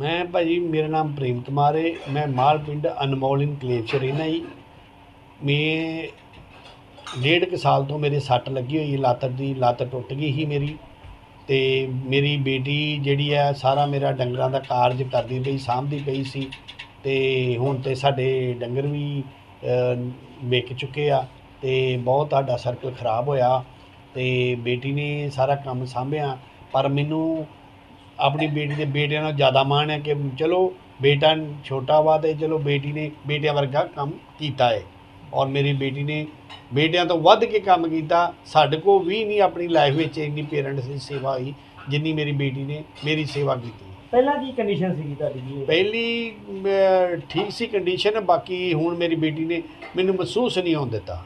ਮੈਂ ਭਾਜੀ ਮੇਰਾ ਨਾਮ ਪ੍ਰੇਮ ਕੁਮਾਰ ਹੈ ਮੈਂ ਮਾਲ ਪਿੰਡ ਅਨਮੋਲ ਇਨਕਲੇਵ 'ਚ ਰਹਿੰਦਾ ਜੀ। ਮੈਂ ਡੇਢ ਕੁ ਸਾਲ ਤੋਂ ਮੇਰੇ ਸੱਟ ਲੱਗੀ ਹੋਈ ਲੱਤ ਦੀ ਲੱਤ ਟੁੱਟ ਗਈ ਸੀ ਮੇਰੀ। ਤੇ ਮੇਰੀ ਬੇਟੀ ਜਿਹੜੀ ਹੈ ਸਾਰਾ ਮੇਰਾ ਡੰਗਰਾਂ ਦਾ ਕਾਰਜ ਕਰਦੀ ਪਈ ਸਾਂਭਦੀ ਪਈ ਸੀ। ਤੇ ਹੁਣ ਤੇ ਸਾਡੇ ਡੰਗਰ ਵੀ ਅ, ਵਿਕ ਚੁੱਕੇ ਆ। ਤੇ ਬਹੁਤ ਸਾਡਾ ਸਰਕਲ ਖਰਾਬ ਹੋਇਆ। ਤੇ ਬੇਟੀ ਨੇ ਸਾਰਾ ਕੰਮ ਸਾਂਭਿਆ। ਪਰ ਮੈਨੂੰ ਆਪਣੀ ਬੇਟੀ ਦੇ ਬੇਟਿਆਂ ਨਾਲ ਜ਼ਿਆਦਾ ਮਾਣ ਹੈ ਕਿ ਚਲੋ ਬੇਟਾ ਛੋਟਾ ਵਾ ਤੇ ਚਲੋ ਬੇਟੀ ਨੇ ਬੇਟਿਆਂ ਵਰਗਾ ਕੰਮ ਕੀਤਾ ਹੈ। ਔਰ ਮੇਰੀ ਬੇਟੀ ਨੇ ਬੇਟਿਆਂ ਤੋਂ ਵੱਧ ਕੇ ਕੰਮ ਕੀਤਾ। ਸਾਡੇ ਕੋ ਵੀ ਨਹੀਂ ਆਪਣੀ ਲਾਈਫ ਵਿੱਚ ਇੰਨੀ ਪੇਰੈਂਟਸ ਦੀ ਸੇਵਾ ਹੋਈ ਜਿੰਨੀ ਮੇਰੀ ਬੇਟੀ ਨੇ ਮੇਰੀ ਸੇਵਾ ਕੀਤੀ। ਪਹਿਲਾਂ ਕੀ ਕੰਡੀਸ਼ਨ ਸੀਗੀ ਤੁਹਾਡੀ ਜੀ? ਪਹਿਲੀ ਅਹ, ਠੀਕ ਸੀ ਕੰਡੀਸ਼ਨ ਬਾਕੀ ਹੁਣ ਮੇਰੀ ਬੇਟੀ ਨੇ ਮੈਨੂੰ ਮਹਿਸੂਸ ਨਹੀਂ ਹੋਣ ਦਿੱਤਾ।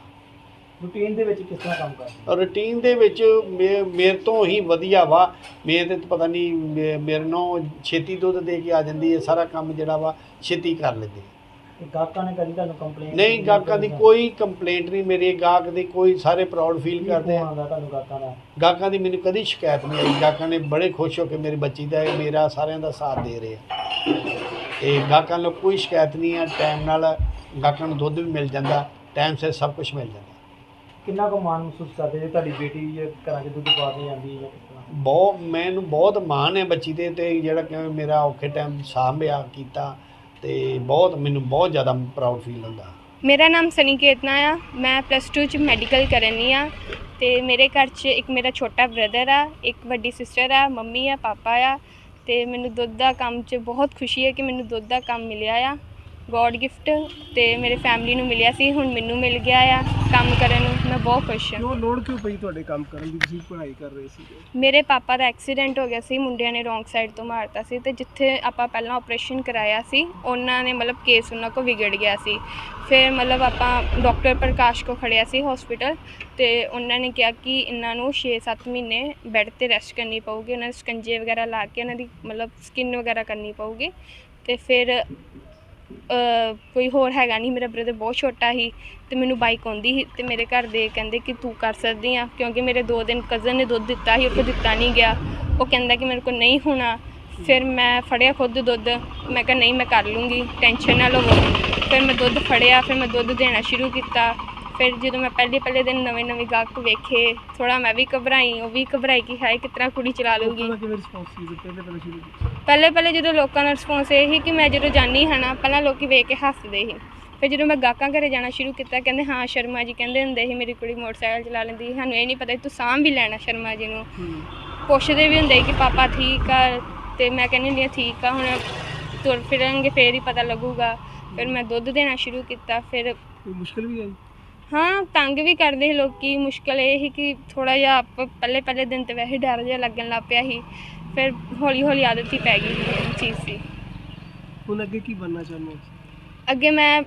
ਰੂਟੀਨ ਦੇ ਵਿੱਚ ਕਿਸ ਤਰ੍ਹਾਂ ਕੰਮ ਕਰਦੇ ਰੂਟੀਨ ਦੇ ਵਿੱਚ ਮੇ- ਮੇਰੇ ਤੋਂ ਹੀ ਵਧੀਆ ਵਾ। ਮੇਰੇ ਤੇ ਪਤਾ ਨਹੀਂ ਮੇ- ਮੇਰੇ ਨੂੰ ਛੇਤੀ ਦੁੱਧ ਦੇ ਕੇ ਆ ਜਾਂਦੀ ਹੈ ਸਾਰਾ ਕੰਮ ਜਿਹੜਾ ਵਾ ਛੇਤੀ ਕਰ ਲੈਂਦੀ ਹੈ। ਗਾਹਕਾਂ ਨੇ ਕਦੀ ਤੁਹਾਨੂੰ ਕੰਪਲੇਂਟ ਨਹੀਂ ਗਾਹਕਾਂ ਦੀ ਕੋਈ ਕੰਪਲੇਂਟ ਨਹੀਂ ਮੇਰੇ ਗਾਹਕ ਦੀ ਕੋਈ ਸਾਰੇ ਪ੍ਰਾਊਡ ਫੀਲ ਕਰਦੇ ਆ। ਆਉਂਦਾ ਤੁਹਾਨੂੰ ਗਾਹਕਾਂ ਦਾ? ਗਾਹਕਾਂ ਦੀ ਮੈਨੂੰ ਕਦੀ ਸ਼ਿਕਾਇਤ ਨਹੀਂ ਆਈ। ਗਾਹਕਾਂ ਨੇ ਬੜੇ ਖੁਸ਼ ਹੋ ਕੇ ਮੇਰੀ ਬੱਚੀ ਦਾ ਮੇਰਾ ਸਾਰਿਆਂ ਦਾ ਸਾਥ ਦੇ ਰਹੇ ਆ। ਤੇ ਗਾਹਕਾਂ ਨੂੰ ਕੋਈ ਸ਼ਿਕਾਇਤ ਨਹੀਂ ਆ ਟਾਈਮ ਨਾਲ ਗਾਹਕਾਂ ਨੂੰ ਦੁੱਧ ਵੀ ਮਿਲ ਜਾਂਦਾ ਟਾਈਮ ਸਿਰ ਸਭ ਕੁਝ ਮਿਲ ਜਾਂਦਾ। ਕਿੰਨਾ ਕੁ ਮਾਣ ਮਹਿਸੂਸ ਕਰਦੇ ਜੇ ਤੁਹਾਡੀ ਬੇਟੀ ਜੇ ਘਰਾਂ 'ਚ ਦੁੱਧ ਪਾ ਕੇ ਜਾਂਦੀ ਹੈ ਜਾਂ ਕਿਸ ਤਰ੍ਹਾਂ? ਬਹੁਤ ਮੈਨੂੰ ਬਹੁਤ ਮਾਣ ਹੈ ਬੱਚੀ ਤੇ ਤੇ ਜਿਹੜਾ ਕਿ ਮੇਰਾ ਔਖੇ ਟਾਈਮ ਸਾਂਭਿਆ ਕੀਤਾ ਤੇ ਬਹੁਤ ਮੈਨੂੰ ਬਹੁਤ ਜ਼ਿਆਦਾ ਪ੍ਰਾਊਡ ਫੀਲ ਹੁੰਦਾ। ਮੇਰਾ ਨਾਮ ਸਨੀ ਕੇਤਨਾ ਆ ਮੈਂ ਪਲੱਸ 2 ਚ ਮੈਡੀਕਲ ਕਰਨੀ ਆ ਤੇ ਮੇਰੇ ਘਰ 'ਚ ਇੱਕ ਮੇਰਾ ਛੋਟਾ ਬ੍ਰਦਰ ਆ ਇੱਕ ਵੱਡੀ ਸਿਸਟਰ ਆ ਮੰਮੀ ਆ ਪਾਪਾ ਆ ਤੇ ਮੈਨੂੰ ਦੁੱਧ ਦਾ ਕੰਮ 'ਚ ਬਹੁਤ ਖੁਸ਼ੀ ਹੈ ਕਿ ਮੈਨੂੰ ਦੁੱਧ ਦਾ ਕੰਮ ਮਿਲਿਆ ਆ। ਗੋਡ ਗਿਫਟ ਤੇ ਮੇਰੇ ਫੈਮਿਲੀ ਨੂੰ ਮਿਲਿਆ ਸੀ ਹੁਣ ਮੈਨੂੰ ਮਿਲ ਗਿਆ ਆ ਕੰਮ ਕਰਨ ਨੂੰ ਮੈਂ ਬਹੁਤ ਖੁਸ਼ ਹਾਂ। ਕਿਉਂ ਲੋੜ ਕਿਉਂ ਪਈ ਤੁਹਾਡੇ ਕੰਮ ਕਰਨ ਦੀ? ਤੁਸੀਂ ਪੜ੍ਹਾਈ ਕਰ ਰਹੇ ਸੀਗੇ। ਮੇਰੇ ਪਾਪਾ ਦਾ ਐਕਸੀਡੈਂਟ ਹੋ ਗਿਆ ਸੀ ਮੁੰਡਿਆਂ ਨੇ ਰੋਂਗ ਸਾਈਡ ਤੋਂ ਮਾਰਤਾ ਸੀ ਤੇ ਜਿੱਥੇ ਆਪਾਂ ਪਹਿਲਾਂ ਆਪਰੇਸ਼ਨ ਕਰਾਇਆ ਸੀ ਉਹਨਾਂ ਨੇ ਮਤਲਬ ਕੇਸ ਉਹਨਾਂ ਕੋ ਵਿਗੜ ਗਿਆ ਸੀ। ਫਿਰ ਮਤਲਬ ਆਪਾਂ ਡਾਕਟਰ ਪ੍ਰਕਾਸ਼ ਕੋ ਖੜਿਆ ਸੀ ਹਸਪੀਟਲ ਤੇ ਉਹਨਾਂ ਨੇ ਕਿਹਾ ਕਿ ਇਹਨਾਂ ਨੂੰ 6-7 ਮਹੀਨੇ ਬੈੱਡ ਤੇ ਰੈਸਟ ਕਰਨੀ ਪਊਗੀ ਉਹਨਾਂ ਦੇ ਸਕੰਜੇ ਵਗੈਰਾ ਲਾ ਕੇ ਉਹਨਾਂ ਦੀ ਮਤਲਬ ਸਕਿਨ ਵਗੈਰਾ ਕਰਨੀ ਪਊਗੀ ਤੇ ਫਿਰ ਕੋਈ ਹੋਰ ਹੈਗਾ ਨਹੀਂ, ਮੇਰਾ ਬ੍ਰਦਰ ਬਹੁਤ ਛੋਟਾ ਸੀ ਤੇ ਮੈਨੂੰ ਬਾਈਕ ਆਉਂਦੀ ਸੀ ਤੇ ਮੇਰੇ ਘਰ ਦੇ ਕਹਿੰਦੇ ਕਿ ਤੂੰ ਕਰ ਸਕਦੀ ਆ, ਕਿਉਂਕਿ ਮੇਰੇ ਦੋ ਦਿਨ ਕਜ਼ਨ ਨੇ ਦੁੱਧ ਦਿੱਤਾ ਸੀ ਉਹ ਕੋ ਦਿੱਤਾ ਨਹੀਂ ਗਿਆ। ਉਹ ਕਹਿੰਦਾ ਕਿ ਮੇਰੇ ਕੋਲ ਨਹੀਂ ਹੋਣਾ। ਫਿਰ ਮੈਂ ਫੜਿਆ ਖੁਦ ਦੁੱਧ। ਮੈਂ ਕਿਹਾ, ਨਹੀਂ, ਮੈਂ ਕਰ ਲੂੰਗੀ। ਟੈਨਸ਼ਨ ਨਾ ਲਵੋ। ਫਿਰ ਮੈਂ ਦੁੱਧ ਫੜਿਆ, ਫਿਰ ਮੈਂ ਦੁੱਧ ਦੇਣਾ ਸ਼ੁਰੂ ਕੀਤਾ। ਫਿਰ ਜਦੋਂ ਮੈਂ ਪਹਿਲੇ ਪਹਿਲੇ ਦਿਨ ਨਵੇਂ ਨਵੇਂ ਗਾਹਕ ਵੇਖੇ ਥੋੜਾ ਮੈਂ ਵੀ ਘਬਰਾਈ ਉਹ ਵੀ ਘਬਰਾਈ ਕਿ ਹਾਏ ਕਿਤਨਾ ਕੁੜੀ ਚਲਾ ਲੂਗੀ ਕਿਵੇਂ ਰਿਸਪੌਂਸ ਸੀ ਪਹਿਲੇ ਪਹਿਲੇ ਸ਼ੁਰੂ ਕੀਤਾ? ਪਹਿਲੇ ਪਹਿਲੇ ਜਦੋਂ ਲੋਕਾਂ ਦਾ ਰਿਸਪੌਂਸ ਇਹ ਸੀ ਕਿ ਮੈਂ ਜਦੋਂ ਜਾਨੀ ਹਾਂ ਨਾ ਪਹਿਲਾਂ ਲੋਕੀ ਵੇਖ ਕੇ ਹੱਸਦੇ ਸੀ। ਫਿਰ ਜਦੋਂ ਮੈਂ ਗਾਹਕਾਂ ਘਰੇ ਜਾਣਾ ਸ਼ੁਰੂ ਕੀਤਾ ਕਹਿੰਦੇ ਹਾਂ ਸ਼ਰਮਾ ਜੀ ਕਹਿੰਦੇ ਹੁੰਦੇ ਸੀ ਮੇਰੀ ਕੁੜੀ ਮੋਟਰਸਾਈਕਲ ਚਲਾ ਲੈਂਦੀ ਸੀ ਸਾਨੂੰ ਇਹ ਨਹੀਂ ਪਤਾ ਸੀ ਤੂੰ ਸਾਂਭ ਵੀ ਲੈਣਾ ਸ਼ਰਮਾ ਜੀ ਨੂੰ। ਪੁੱਛਦੇ ਵੀ ਹੁੰਦੇ ਸੀ ਕਿ ਪਾਪਾ ਠੀਕ ਆ ਤੇ ਮੈਂ ਕਹਿੰਦੀ ਹੁੰਦੀ ਹਾਂ ਠੀਕ ਆ ਹੁਣ ਤੁਰ ਫਿਰਾਂਗੇ ਫੇਰ ਹੀ ਪਤਾ ਲੱਗੂਗਾ। ਫਿਰ ਮੈਂ ਦੁੱਧ ਦੇਣਾ ਸ਼ੁਰੂ ਕੀਤਾ ਫਿਰ ਕੋਈ ਮੁਸ਼ਕਲ ਵੀ ਆਈ? ਹਾਂ ਤੰਗ ਵੀ ਕਰਦੇ ਸੀ ਲੋਕੀ। ਮੁਸ਼ਕਲ ਇਹ ਸੀ ਕਿ ਥੋੜਾ ਜਿਹਾ ਆਪ- ਪਹਿਲੇ ਪਹਿਲੇ ਦਿਨ ਤੇ ਵੈਸੇ ਡਰ ਜਿਹਾ ਲੱਗਣ ਲੱਗ ਪਿਆ ਸੀ। ਫਿਰ ਹੌਲੀ ਹੌਲੀ ਆਦਤ ਹੀ ਪੈ ਗਈ ਇਹ ਚੀਜ਼ ਦੀ। ਹੁਣ ਅੱਗੇ ਕੀ ਬਣਨਾ ਚਾਹੁੰਦੇ ਹੋ? ਅੱਗੇ ਮੈਂ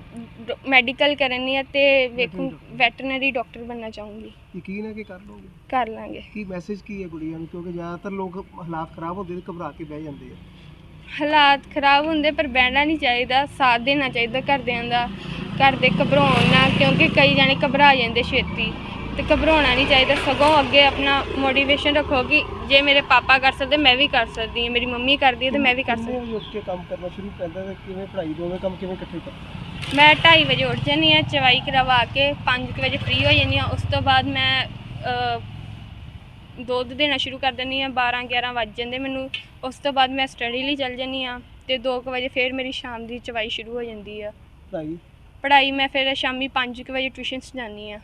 ਮੈਡੀਕਲ ਕਰਨੀ ਹੈ ਤੇ ਵੇਖੂ ਵੈਟਰਨਰੀ ਡਾਕਟਰ ਬਣਨਾ ਚਾਹੂੰਗੀ। ਯਕੀਨ ਹੈ ਕਿ ਕਰ ਲਓਗੇ? ਕਰ ਲਾਂਗੇ। ਕੀ ਮੈਸੇਜ ਕੀ ਹੈ ਕੁੜੀਆਂ ਨੂੰ? ਕਿਉਂਕਿ ਜ਼ਿਆਦਾਤਰ ਲੋਕ ਹਾਲਾਤ ਖਰਾਬ ਹੁੰਦੇ ਨੇ ਘਬਰਾ ਕੇ ਬਹਿ ਜਾਂਦੇ ਆ। ਹਾਲਾਤ ਖਰਾਬ ਹੁੰਦੇ ਪਰ ਬਹਿਣਾ ਨਹੀਂ ਚਾਹੀਦਾ ਸਾਥ ਦੇਣਾ ਚਾਹੀਦਾ ਘਰਦਿਆਂ ਦਾ। ਘਰ ਦੇ ਘਬਰਾਉਣ ਨਾ ਕਿਉਂਕਿ ਕਈ ਜਾਣੇ ਘਬਰਾ ਜਾਂਦੇ ਛੇਤੀ। ਤੇ ਘਬਰਾਉਣਾ ਨਹੀਂ ਚਾਹੀਦਾ ਸਗੋਂ ਅੱਗੇ ਆਪਣਾ ਮੋਟੀਵੇਸ਼ਨ ਰੱਖੋ ਕਿ ਜੇ ਮੇਰੇ ਪਾਪਾ ਕਰ ਸਕਦੇ ਮੈਂ ਵੀ ਕਰ ਸਕਦੀ ਹਾਂ। ਮੇਰੀ ਮੰਮੀ ਕਰਦੀ ਹੈ ਤੇ ਮੈਂ ਵੀ ਕਰ ਸਕਦੀ ਵਜੇ ਉੱਠ ਕੇ ਕੰਮ ਕਰਨਾ ਸ਼ੁਰੂ ਕਰਦਾ ਤੇ ਕਿਵੇਂ ਪੜ੍ਹਾਈ ਦੋਵੇਂ ਕੰਮ ਕਿਵੇਂ ਇਕੱਠੇ ਕਰ? ਮੈਂ 2:30 ਵਜੇ ਉੱਠ ਜਾਂਦੀ ਹਾਂ ਚਵਾਈ ਕਰਵਾ ਕੇ 5 ਵਜੇ ਫ੍ਰੀ ਹੋ ਜਾਂਦੀ ਹਾਂ। ਉਸ ਤੋਂ ਬਾਅਦ ਮੈਂ ਦੁੱਧ ਦੇਣਾ ਸ਼ੁਰੂ ਕਰ ਦਿੰਦੀ ਹਾਂ। 12 11 ਵੱਜ ਜਾਂਦੇ ਮੈਨੂੰ। ਉਸ ਤੋਂ ਬਾਅਦ ਮੈਂ ਸਟੱਡੀ ਲਈ ਚੱਲ ਜਾਂਦੀ ਹਾਂ ਤੇ 2 ਵਜੇ ਫਿਰ ਮੇਰੀ ਸ਼ਾਮ ਦੀ ਚਵਾਈ ਸ਼ੁਰੂ ਹੋ ਜਾਂਦੀ ਆ। ਪੜ੍ਹਾਈ? ਪੜ੍ਹਾਈ ਮੈਂ ਫਿਰ ਸ਼ਾਮੀ 5 ਵਜੇ ਟਿਊਸ਼ਨਸ ਜਾਂਦੀ ਹਾਂ।